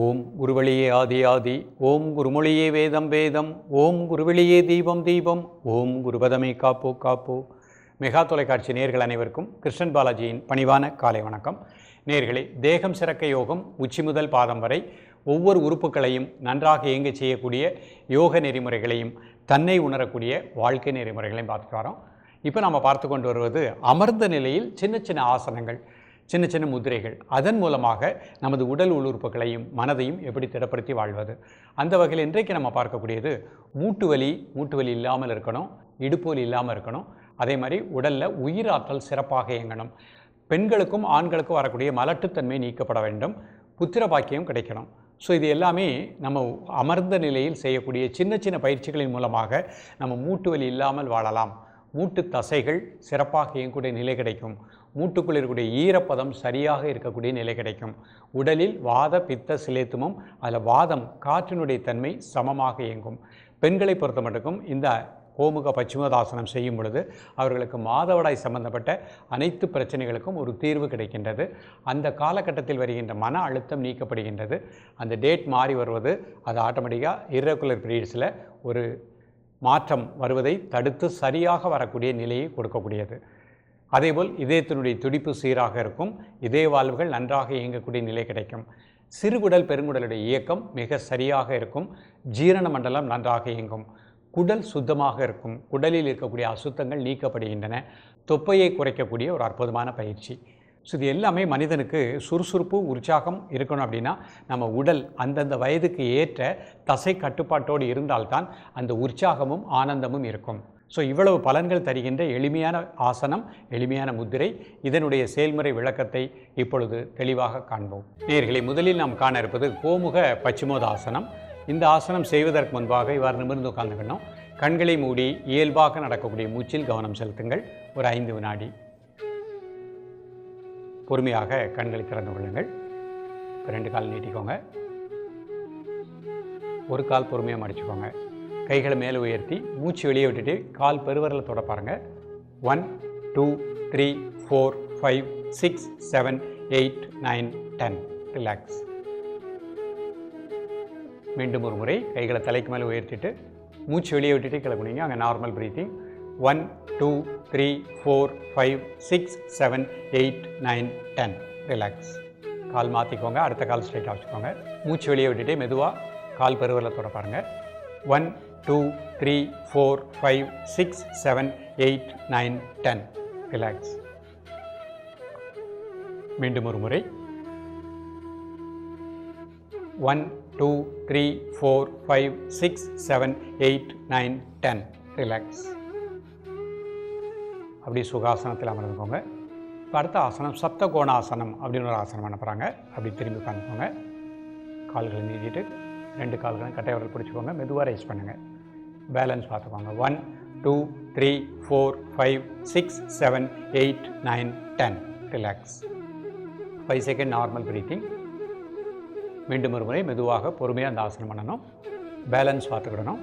ஓம் குருவழியே ஆதி ஆதி ஓம் குருமொழியே வேதம் வேதம் ஓம் குருவெளியே தீபம் தீபம் ஓம் குருபதமே காப்போ காப்போ. மெகா தொலைக்காட்சி நேர்கள் அனைவருக்கும் கிருஷ்ணன் பாலாஜியின் பணிவான காலை வணக்கம். நேர்களே தேகம் சிறக்க யோகம் உச்சி முதல் பாதம் வரை ஒவ்வொரு உறுப்புகளையும் நன்றாக இயங்கச் செய்யக்கூடிய யோக நெறிமுறைகளையும் தன்னை உணரக்கூடிய வாழ்க்கை நெறிமுறைகளையும் பார்த்துட்டு வரோம். இப்போ நம்ம பார்த்து கொண்டு வருவது அமர்ந்த நிலையில் சின்ன சின்ன ஆசனங்கள் சின்ன சின்ன முதிரைகள். அதன் மூலமாக நமது உடல் உள்ளுறுப்புகளையும் மனதையும் எப்படி திடப்படுத்தி வாழ்வது? அந்த வகையில் இன்றைக்கு நம்ம பார்க்கக்கூடியது மூட்டு வலி மூட்டு வலி இல்லாமல் இருக்கணும் இடுப்பு வலி இல்லாமல் இருக்கணும். அதே மாதிரி உடலில் உயிராற்றல் சிறப்பாக இயங்கணும். பெண்களுக்கும் ஆண்களுக்கும் வரக்கூடிய மலட்டுத்தன்மை நீக்கப்பட வேண்டும். புத்திர பாக்கியம் கிடைக்கணும். ஸோ இது எல்லாமே நம்ம அமர்ந்த நிலையில் செய்யக்கூடிய சின்ன சின்ன பயிற்சிகளின் மூலமாக நம்ம மூட்டு வலி இல்லாமல் வாழலாம். மூட்டு தசைகள் சிறப்பாக இயங்கக்கூடிய நிலை கிடைக்கும். மூட்டுக்குள் இருக்கக்கூடிய ஈரப்பதம் சரியாக இருக்கக்கூடிய நிலை கிடைக்கும். உடலில் வாத பித்த சிலேத்துமம் அதில் வாதம் காற்றினுடைய தன்மை சமமாக இயங்கும். பெண்களை பொறுத்த மட்டுக்கும் இந்த கோமுக பச்சுமதாசனம் செய்யும் பொழுது அவர்களுக்கு மாதவடாய் சம்பந்தப்பட்ட அனைத்து பிரச்சனைகளுக்கும் ஒரு தீர்வு கிடைக்கின்றது. அந்த காலகட்டத்தில் வருகின்ற மன அழுத்தம் நீக்கப்படுகின்றது. அந்த டேட் மாறி வருவது அது ஆட்டோமேட்டிக்காக இரகுலர் பீரியட்ஸில் ஒரு மாற்றம் வருவதை தடுத்து சரியாக வரக்கூடிய நிலையை கொடுக்கக்கூடியது. அதேபோல் இதயத்தினுடைய துடிப்பு சீராக இருக்கும் இதய வாழ்வுகள் நன்றாக இயங்கக்கூடிய நிலை கிடைக்கும். சிறுகுடல் பெருங்குடலுடைய இயக்கம் மிக சரியாக இருக்கும் ஜீரண மண்டலம் நன்றாக இயங்கும் குடல் சுத்தமாக இருக்கும் குடலில் இருக்கக்கூடிய அசுத்தங்கள் நீக்கப்படுகின்றன தொப்பையை குறைக்கக்கூடிய ஒரு அற்புதமான பயிற்சி. ஸோ இது எல்லாமே மனிதனுக்கு சுறுசுறுப்பு உற்சாகம் இருக்கணும் அப்படின்னா நம்ம உடல் அந்தந்த வயதுக்கு ஏற்ற தசை கட்டுப்பாட்டோடு இருந்தால்தான் அந்த உற்சாகமும் ஆனந்தமும் இருக்கும். ஸோ இவ்வளவு பலன்கள் தருகின்ற எளிமையான ஆசனம் எளிமையான முத்திரை இதனுடைய செயல்முறை விளக்கத்தை இப்பொழுது தெளிவாக காண்போம். நேர்களை முதலில் நாம் காண இருப்பது கோமுக பச்சிமோத ஆசனம் இந்த ஆசனம் செய்வதற்கு முன்பாக இவ்வாறு நிமிர்ந்து உட்கார்ந்துக்கணும் கண்களை மூடி இயல்பாக நடக்கக்கூடிய மூச்சில் கவனம் செலுத்துங்கள். ஒரு ஐந்து வினாடி. பொறுமையாக கண்களை திறந்து கொள்ளுங்கள். ரெண்டு கால் நீட்டிக்கோங்க. ஒரு கால் பொறுமையாக மடிச்சுக்கோங்க. கைகளை மேலே உயர்த்தி மூச்சு வெளியே விட்டுட்டு கால் பெருவரில் தொட பாருங்க. One two three four five six seven eight nine ten relax மீண்டும் ஒரு முறை கைகளை தலைக்கு மேலே உயர்த்திட்டு மூச்சு வெளியே விட்டுட்டு கிளம்புனீங்க அங்கே normal breathing one two three four five six seven eight nine ten relax கால் மாற்றிக்கோங்க அடுத்த கால் ஸ்ட்ரைட்டாக வச்சுக்கோங்க. மூச்சு வெளியே விட்டுட்டு மெதுவாக கால் பெருவரில் தொட பாருங்கள் one two three four five six seven eight nine ten relax மீண்டும் ஒரு முறை. One two three four five six seven eight nine ten relax அப்படி சுகாசனத்தில் அமர்ந்துக்கோங்க. இப்போ அடுத்த ஆசனம் சப்த கோணாசனம் அப்படின்னு ஒரு ஆசனம் அனுப்புகிறாங்க அப்படி திரும்பி உட்காந்துக்கோங்க கால்களை நீட்டிட்டு ரெண்டு கால்களையும் கட்டை விரல் பிடிச்சிக்கோங்க. மெதுவாக ரைஸ் பண்ணுங்கள் பேலன்ஸ் பார்த்துக்கோங்க. One two three four five six seven eight nine ten relax five second normal breathing மீண்டும் ஒரு முறை மெதுவாக பொறுமையாக அந்த ஆசனம் பண்ணணும். Balance பார்த்துக்கிடணும்.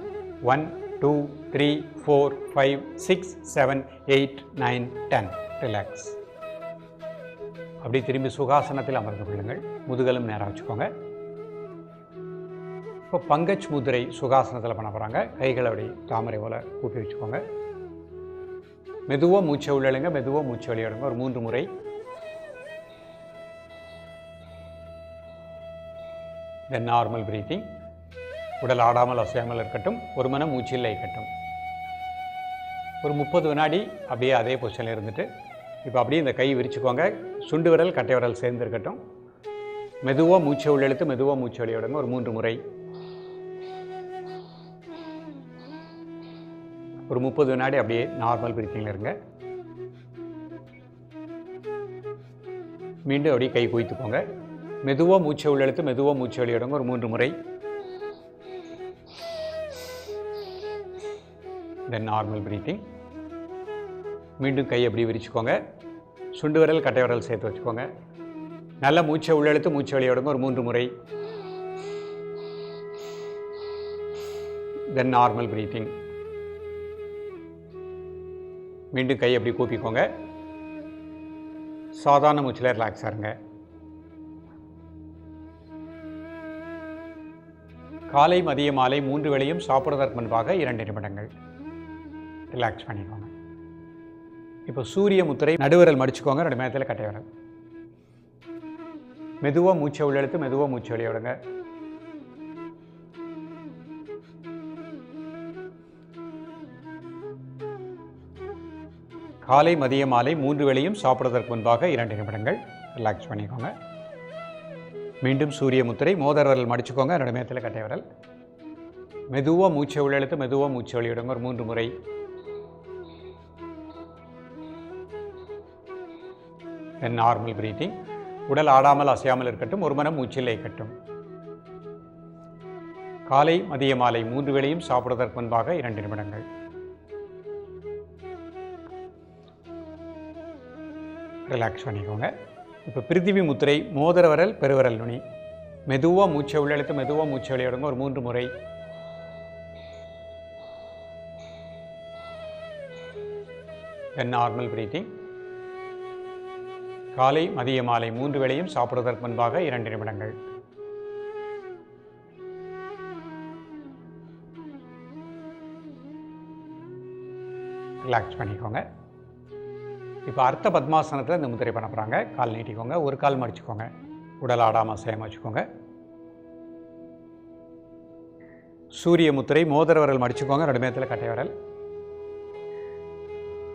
One two three four five six seven eight nine ten relax அப்படி திரும்பி சுகாசனத்தில் அமர்ந்து கொள்ளுங்கள். முதுகலும் நேராக வச்சுக்கோங்க. இப்போ பங்கஜ் முதிரை சுகாசனத்தில் பண்ண போகிறாங்க கைகளை அப்படி தாமரை போல் கூப்பி வச்சுக்கோங்க. மெதுவாக மூச்சை உள்ளழுங்க மெதுவாக மூச்சு வெளியிடுங்க ஒரு மூன்று முறை. தென் நார்மல் பிரீத்திங் உடல் ஆடாமல் அசையாமல் இருக்கட்டும். ஒரு மனம் மூச்சில் இருக்கட்டும். ஒரு முப்பது வினாடி அப்படியே அதே பொசிஷனில் இருந்துட்டு இப்போ அப்படியே இந்த கை விரிச்சுக்கோங்க. சுண்டு விரல் கட்டை விரல் சேர்ந்து இருக்கட்டும். மெதுவாக மூச்சை உள்ளெழுத்து மெதுவாக மூச்சு வெளியிடுங்க ஒரு மூன்று முறை. ஒரு முப்பது வினாடி அப்படியே நார்மல் பிரீத்திங்கில் இருங்க. மீண்டும் அப்படியே கை குவித்துக்கோங்க. மெதுவாக மூச்சை உள்ளெழுத்து மெதுவாக மூச்சை வெளியிடுங்க. ஒரு மூன்று முறை. தென் நார்மல் பிரீத்திங் மீண்டும் கை அப்படி விரிச்சுக்கோங்க. சுண்டு விரல் கட்டை விரல் சேர்த்து வச்சுக்கோங்க. நல்ல மூச்சை உள்ளெழுத்து மூச்சை வெளியிடுங்க. ஒரு மூன்று முறை. தென் நார்மல் பிரீத்திங் மீண்டும் கை அப்படி கூப்பிக்கோங்க. சாதாரண மூச்சில் ரிலாக்ஸ் ஆருங்க காலை மதிய மாலை மூன்று வேளையும் சாப்பிடுவதற்கு முன்பாக இரண்டு நிமிடங்கள். ரிலாக்ஸ் பண்ணிக்கோங்க. இப்போ சூரிய முத்திரை நடுவிரல் மடிச்சுக்கோங்க ரெண்டு மேத்தில் கட்டை விரல். மெதுவாக மூச்சை உள்ளெடுத்து மெதுவாக மூச்சை வெளியே விடுங்க. காலை மதிய மாலை மூன்று வேளையும் சாப்பிடுவதற்கு முன்பாக இரண்டு நிமிடங்கள் ரிலாக்ஸ் பண்ணிக்கோங்க. மீண்டும் சூரிய முத்திரை மோதர் விரல் மடிச்சுக்கோங்க. ரெண்டு நேரத்தில் கட்டை விரல். மெதுவாக மூச்சை உள்ளெழுத்து மெதுவாக மூச்சை வெளியிடுங்க. ஒரு மூன்று முறை. தென் நார்மல் பிரீத்திங் உடல் ஆடாமல் அசையாமல் இருக்கட்டும். ஒரு மனம் மூச்சில் இயக்கட்டும். காலை மதிய மாலை மூன்று வேளையும் சாப்பிடுவதற்கு முன்பாக இரண்டு நிமிடங்கள். ரிலாக்ஸ் பண்ணிக்கோங்க. இப்போ பிரித்திவி முத்திரை மோதிர விரல் பெருவிரல் நுனி. மெதுவாக மூச்சை உள்ளெழுத்து மெதுவாக மூச்சை வெளியிடுங்க ஒரு மூன்று முறை. தென் நார்மல் பிரீத்திங் காலை மதிய மாலை மூன்று வேளையும் சாப்பிடுவதற்கு முன்பாக இரண்டு நிமிடங்கள். ரிலாக்ஸ் பண்ணிக்கோங்க. இப்போ அர்த்த பத்மாசனத்தில் இந்த முத்திரை பண்ண போகிறாங்க கால் நீட்டிக்கோங்க. ஒரு கால் மடிச்சுக்கோங்க. உடல் ஆடாமல் அசையாம வச்சுக்கோங்க. சூரிய முத்திரை மோதிர விரல் மடிச்சுக்கோங்க. ரெண்டு மேத்தில் கட்டை விரல்.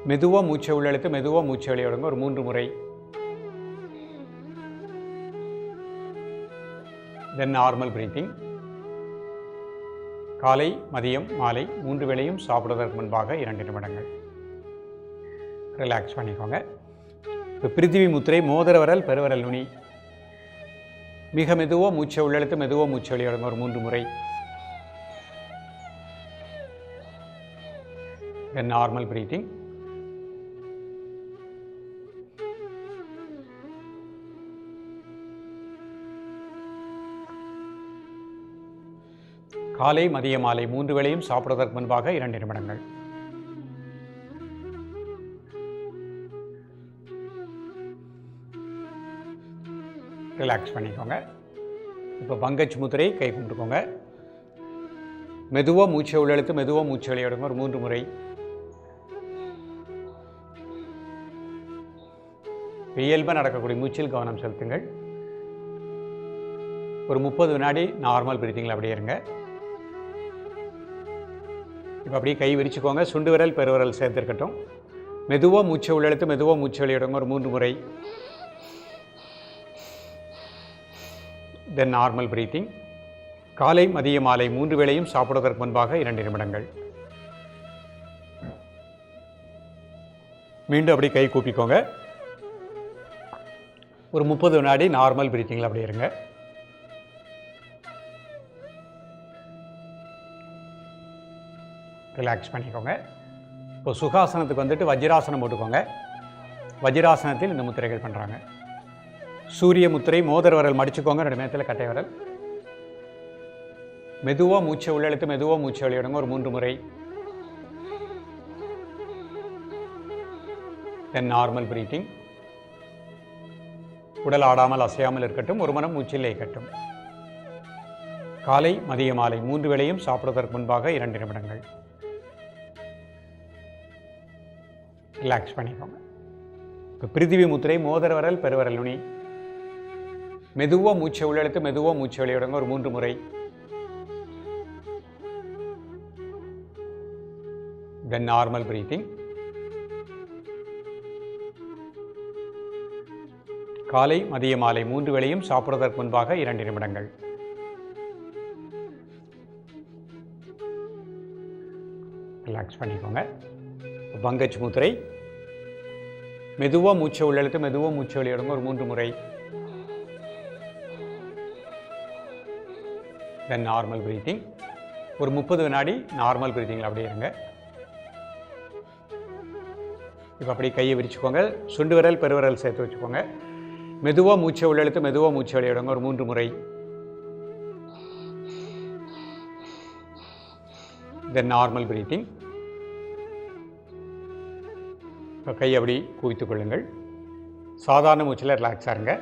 மெதுவாக மூச்சை உள்ளெழுத்து மெதுவாக மூச்சை வெளியிடுங்க. ஒரு மூன்று முறை. தென் நார்மல் பிரீத்திங் காலை மதியம் மாலை மூன்று வேளையும் சாப்பிடுவதற்கு முன்பாக இரண்டு நிமிடங்கள். ரிலாக்ஸ் பண்ணிக்கோங்க. இப்போ பிரித்திவி முத்திரை மோதிரவரல் பெருவரல் நுனி. மிக மெதுவாக மூச்சை உள்ளெழுத்து மெதுவாக மூச்சை வெளியிடுங்க ஒரு மூன்று முறை. நார்மல் பிரீத்திங் காலை மதிய மாலை மூன்று வேளையும் சாப்பிடுவதற்கு முன்பாக இரண்டு நிமிடங்கள். ரிலாக்ஸ் பண்ணிக்கோங்க. இப்போ பங்கஜ் முதிரை கை கும்பிட்டுக்கோங்க. மெதுவாக மூச்சை உள்ளெழுத்து மெதுவாக மூச்சு வெளியிடுங்க ஒரு மூன்று முறை. இயல்பாக நடக்கக்கூடிய மூச்சில் கவனம் செலுத்துங்கள். ஒரு முப்பது வினாடி நார்மல் பிரீத்திங்கில் அப்படியே இருங்க. இப்போ அப்படியே கை விரிச்சுக்கோங்க. சுண்டு விரல் பெருவிரல் சேர்த்துருக்கட்டும் மெதுவாக மூச்சை உள்ளெழுத்து மெதுவாக மூச்சு வெளியிடுங்க ஒரு மூன்று முறை. தென் நார்மல் பிரீத்திங் காலை மதிய மாலை மூன்று வேளையும் சாப்பிடுவதற்கு முன்பாக இரண்டு நிமிடங்கள். மீண்டும் அப்படி கை கூப்பிக்கோங்க. ஒரு முப்பது வினாடி நார்மல் பிரீத்திங்கில் அப்படியே இருங்க. ரிலாக்ஸ் பண்ணிக்கோங்க. இப்போ சுகாசனத்துக்கு வந்துட்டு வஜ்ராசனம் போட்டுக்கோங்க. வஜ்ராசனத்தில் இந்த முத்திரைகள் பண்ணுறாங்க சூரிய முத்திரை மோதிர மடிச்சுக்கோங்க. ரெண்டு நேரத்தில் கட்டை வரல். மெதுவாக மூச்சை உள்ளெழுத்து மெதுவாக மூச்சை வெளியிடுங்க ஒரு மூன்று முறை. தென் நார்மல் பிரீத்திங் உடல் ஆடாமல் அசையாமல் இருக்கட்டும். ஒரு மனம் மூச்சில் கட்டும் காலை மதிய மாலை மூன்று வேளையும் சாப்பிடுவதற்கு முன்பாக இரண்டு நிமிடங்கள். ரிலாக்ஸ் பண்ணிக்கோங்க. இப்போ பிரிதிவி முத்திரை மோதர் வரல் பெருவரல் நுனி. மெதுவாக மூச்சை உள்ளெழுத்து மெதுவாக மூச்சை வெளியிடுங்க ஒரு மூன்று முறை. தென் நார்மல் பிரீத்திங் காலை மதிய மாலை மூன்று வேளையும் சாப்பிடுவதற்கு முன்பாக இரண்டு நிமிடங்கள். ரிலாக்ஸ் பண்ணிக்கோங்க. பங்கஜ் முத்திரை. மெதுவாக மூச்சை உள்ளெழுத்து மெதுவாக மூச்சை வெளியிடுங்க ஒரு மூன்று முறை. தென் நார்மல் ப்ரீத்திங் ஒரு முப்பது வினாடி நார்மல் ப்ரீத்திங்கில் அப்படியே இருங்க. இப்போ அப்படியே கையை விரிச்சுக்கோங்க. சுண்டு விரல் பெருவிரல் சேர்த்து வச்சுக்கோங்க. மெதுவாக மூச்சை உள்ளெழுத்து மெதுவாக மூச்சை வெளியிடுங்க ஒரு மூன்று முறை. தென் நார்மல் பிரீத்திங் இப்போ கை அப்படி குவித்துக் கொள்ளுங்கள். சாதாரண மூச்சில் ரிலாக்ஸாக இருங்க.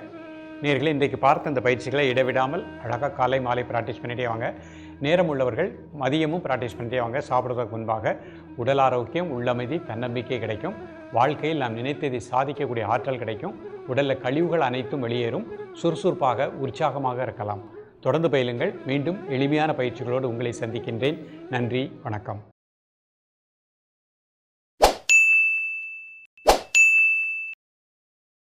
நேர்களை இன்றைக்கு பார்த்த அந்த பயிற்சிகளை இடைவிடாமல் அழகாக காலை மாலை ப்ராக்டிஸ் பண்ணிட்டே வாங்க. நேரம் உள்ளவர்கள் மதியமும் ப்ராக்டிஸ் பண்ணிட்டே வாங்க. சாப்பிட்றதுக்கு முன்பாக உடல் ஆரோக்கியம் உள்ளமைதி தன்னம்பிக்கை கிடைக்கும். வாழ்க்கையில் நாம் நினைத்ததை சாதிக்கக்கூடிய ஆற்றல் கிடைக்கும். உடலில் கழிவுகள் அனைத்தும் வெளியேறும். சுறுசுறுப்பாக உற்சாகமாக இருக்கலாம். தொடர்ந்து பயிலுங்கள். மீண்டும் எளிமையான பயிற்சிகளோடு உங்களை சந்திக்கின்றேன். நன்றி வணக்கம்.